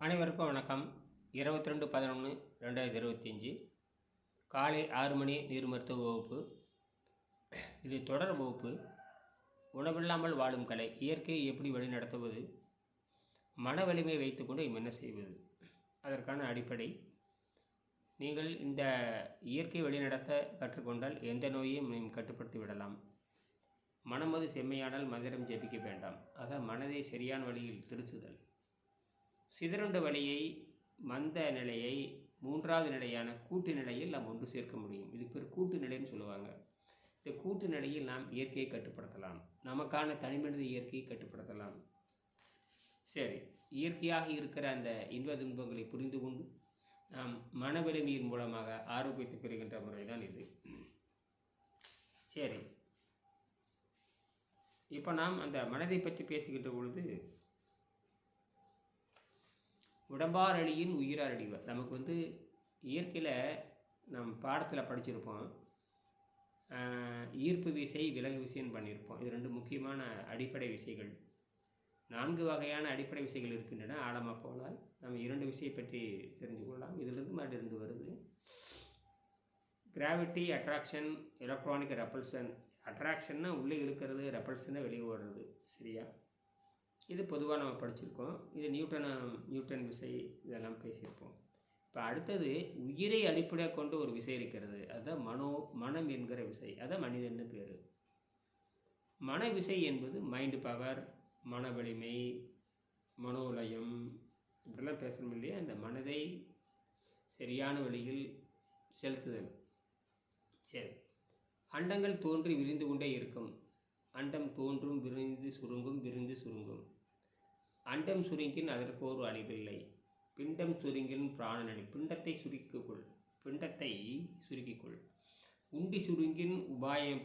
அனைவருக்கும் வணக்கம். இருபத்தி ரெண்டு பதினொன்று ரெண்டாயிரத்தி இருபத்தஞ்சி. காலை ஆறு மணி நீர் மருத்துவ வகுப்பு. இது தொடர் வகுப்பு. உணவில்லாமல் வாழும் கலை இயற்கையை எப்படி வழிநடத்துவது? மன வலிமை வைத்துக்கொண்டு என்ன செய்வது? அதற்கான அடிப்படை. நீங்கள் இந்த இயற்கை வழிநடத்த கற்றுக்கொண்டால் எந்த நோயையும் நீங்கள் கட்டுப்படுத்தி விடலாம். மனமது செம்மையானால் மந்திரம் ஜெபிக்க வேண்டாம். ஆக மனதை சரியான வழியில் திருத்துதல். சிதறுண்ட வழியை மந்த நிலையை மூன்றாவது நிலையான கூட்டு நிலையில் நாம் ஒன்று சேர்க்க முடியும். இது பேர் கூட்டு நிலைன்னு சொல்லுவாங்க. இந்த கூட்டு நிலையில் நாம் இயற்கையை கட்டுப்படுத்தலாம். நமக்கான தனிமனித இயற்கையை கட்டுப்படுத்தலாம். சரி இயற்கையாக இருக்கிற அந்த இன்ப துன்பங்களை புரிந்து கொண்டு நாம் மன வலிமையின் மூலமாக ஆரோக்கியத்தை பெறுகின்ற முறை தான் இது. சரி இப்போ நாம் அந்த மனதை பற்றி பேசுகின்ற பொழுது உடம்பார் அழியின் உயிரார் அழிவர் நமக்கு வந்து இயற்கையில் நம் பாடத்தில் படிச்சிருப்போம். ஈர்ப்பு விசை விலகு விசைன்னு பண்ணியிருப்போம் இது ரெண்டு முக்கியமான அடிப்படை விசைகள். நான்கு வகையான அடிப்படை விசைகள் இருக்கின்றன. ஆழமாக போனால் நம்ம இரண்டு விசையை பற்றி தெரிந்து கொள்ளலாம். இதிலிருந்து மாதிரி இருந்து வருது. கிராவிட்டி அட்ராக்ஷன் எலக்ட்ரானிக் ரெப்பல்சன் அட்ராக்ஷன்னா உள்ளே இழுக்கிறது ரெப்பல்ஷன்னா வெளியே ஓடுறது. சரியா? இது பொதுவாக நம்ம படிச்சிருக்கோம். இது நியூட்டன் நியூட்டன் விசை இதெல்லாம் பேசியிருப்போம். இப்போ அடுத்தது உயிரை அடிப்படையாக கொண்டு ஒரு விசை இருக்கிறது. அதுதான் மனோ மனம் என்கிற விசை. அதான் மனிதன்னு பேர். மன விசை என்பது மைண்டு பவர் மன வலிமை மனோலயம் இப்படிலாம் பேசணும் இல்லையா? அந்த மனதை சரியான வழியில் செலுத்துதல். சரி. அண்டங்கள் தோன்றி விரிந்து கொண்டே இருக்கும். அண்டம் தோன்றும் விரிந்து சுருங்கும் விரிந்து சுருங்கும். அண்டம் சுருங்கின் அதற்கு ஒரு அழிவில்லை. பிண்டம் சுருங்கின் பிராணனடி பிண்டத்தை சுருக்கிக்கொள் பிண்டத்தை சுருக்கிக்கொள் உண்டி சுருங்கின் உபாயம்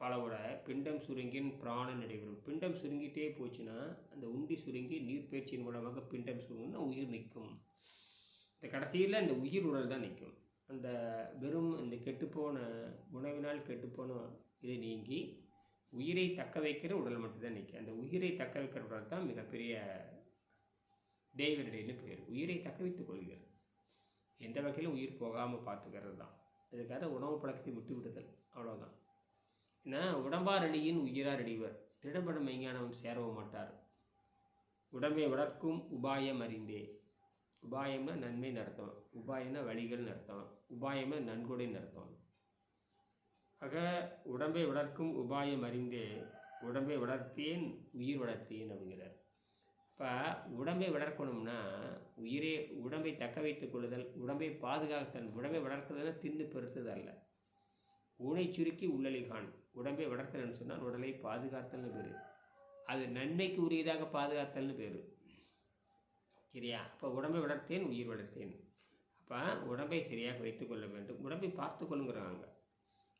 பலவிட பிண்டம் சுருங்கின் பிராணம் நடைபெறும் பிண்டம் சுருங்கிட்டே போச்சுன்னா அந்த உண்டி சுருங்கி நீர்ப்பயிற்சியின் மூலமாக பிண்டம் சுருங்கினா உயிர் நிற்கும். இந்த கடைசியில் அந்த உயிர் உடல் தான் நிற்கும். அந்த வெறும் இந்த கெட்டுப்போன உணவினால் கெட்டுப்போன இது நீங்கி உயிரை தக்க வைக்கிற உடல் மட்டும்தான் நிற்கும். அந்த உயிரை தக்க வைக்கிற உடல் தான் மிகப்பெரிய தெய்வனடின்னு பெயர். உயிரை தக்க வைத்துக் கொள்கிறது எந்த வகையிலும் உயிர் போகாமல் பார்த்துக்கிறது தான். அதுக்காக உணவு பழக்கத்தை விட்டு விடுதல் அவ்வளோதான் ஏன்னா உடம்பார் அடியின் உயிரார் அடிவர் திடப்படம் மெய்ஞானம் சேரவும் மாட்டார். உடம்பை வளர்க்கும் உபாயம் அறிந்தே. உபாயம்னா நன்மைன்னு அர்த்தம் உபாயம்னா வழிகள்னு அர்த்தம் உபாயம்னா நன்கொடைன்னு அர்த்தம் ஆக உடம்பை வளர்க்கும் உபாயம் அறிந்தே உடம்பை வளர்த்தேன் உயிர் வளர்த்தேன் அப்படிங்கிறார். இப்போ உடம்பை வளர்க்கணும்னா உயிரே உடம்பை தக்க வைத்துக் கொள்ளுதல் உடம்பை பாதுகாத்தல் உடம்பை வளர்க்குறதுனா தின்னு பெருத்தது அல்ல. ஊனை சுருக்கி உள்ளலிகான் உடம்பை வளர்த்தல்னு சொன்னால் உடலை பாதுகாத்தல்னு பேர். அது நன்மைக்கு உரியதாக பாதுகாத்தல்னு பேர். சரியா? அப்போ உடம்பை வளர்த்தேன் உயிர் வளர்த்தேன். அப்போ உடம்பை சரியாக வைத்துக்கொள்ள வேண்டும். உடம்பை பார்த்து கொள்ளுங்கிறாங்க.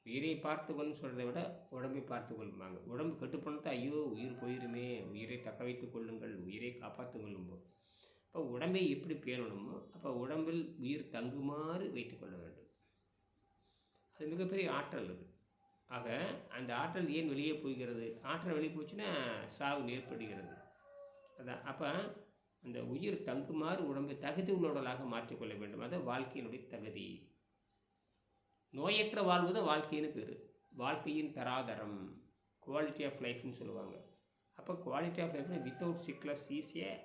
உயிரை பார்த்துக்கொள்னு சொல்கிறத விட உடம்பை பார்த்துக்கொள்வாங்க உடம்பு கெட்டு ஐயோ உயிர் போயிருமே உயிரை தக்க வைத்துக் கொள்ளுங்கள் உயிரை காப்பாற்று கொள்ளும்போது அப்போ உடம்பை எப்படி பேணணுமோ அப்போ உடம்பில் உயிர் தங்குமாறு வைத்துக்கொள்ள வேண்டும். அது மிகப்பெரிய ஆற்றல் அது. ஆக அந்த ஆற்றல் ஏன் வெளியே போய்கிறது? ஆற்றல் வெளியே போச்சுன்னா சாவு ஏற்படுகிறது அதான். அப்போ அந்த உயிர் தங்குமாறு உடம்பை தகுதி உள்ளவர்களாக மாற்றிக்கொள்ள வேண்டும். அது வாழ்க்கையினுடைய தகுதி. நோயற்ற வாழ்வது வாழ்க்கைன்னு பேர். வாழ்க்கையின் தராதரம். குவாலிட்டி ஆஃப் லைஃப்னு சொல்லுவாங்க. அப்போ குவாலிட்டி ஆஃப் லைஃப்னா வித்தவுட் சிக்லஸ் ஈஸியாக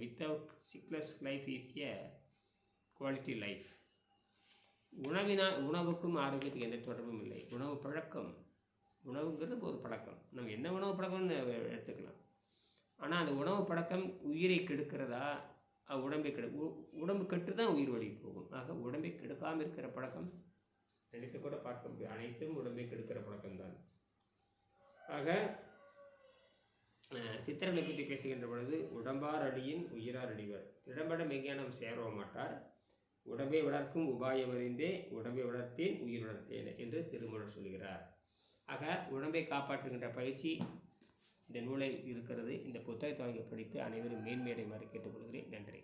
வித்தவுட் சிக்லஸ் லைஃப் ஈஸியாக குவாலிட்டி லைஃப் உணவினா உணவுக்கும் ஆரோக்கியத்துக்கு எந்த தொடர்பும் இல்லை. உணவு பழக்கம். உணவுங்கிறது ஒரு பழக்கம். நம்ம என்ன உணவு பழக்கம்னு எடுத்துக்கலாம். ஆனால் அந்த உணவு பழக்கம் உயிரை கெடுக்கிறதா? உடம்பை கெடு உ- உடம்பு கெட்டு தான் உயிர் வழி போகும். ஆக உடம்பை கெடுக்காமல் இருக்கிற பழக்கம் கூட பார்க்க முடியும். அனைத்தும் உடம்பை கெடுக்கிற பழக்கம்தான். ஆக சித்திரனை பற்றி பேசுகின்ற பொழுது உடம்பார் அடியின் உயிரார் அடிவர். திடம்பட மெய்ஞானம் சேரவ மாட்டார். உடம்பை வளர்க்கும் உபாயம் அறிந்தே உடம்பை வளர்த்தேன் உயிர் வளர்த்தேன் என்று திருமூலர் சொல்கிறார். ஆக உடம்பை காப்பாற்றுகின்ற பயிற்சி இந்த நூலை இருக்கிறது. இந்த புத்தகத்தை வாங்கி படித்து அனைவரும் மேன்மையடைமாறு கேட்டுக்கொள்கிறேன். நன்றி.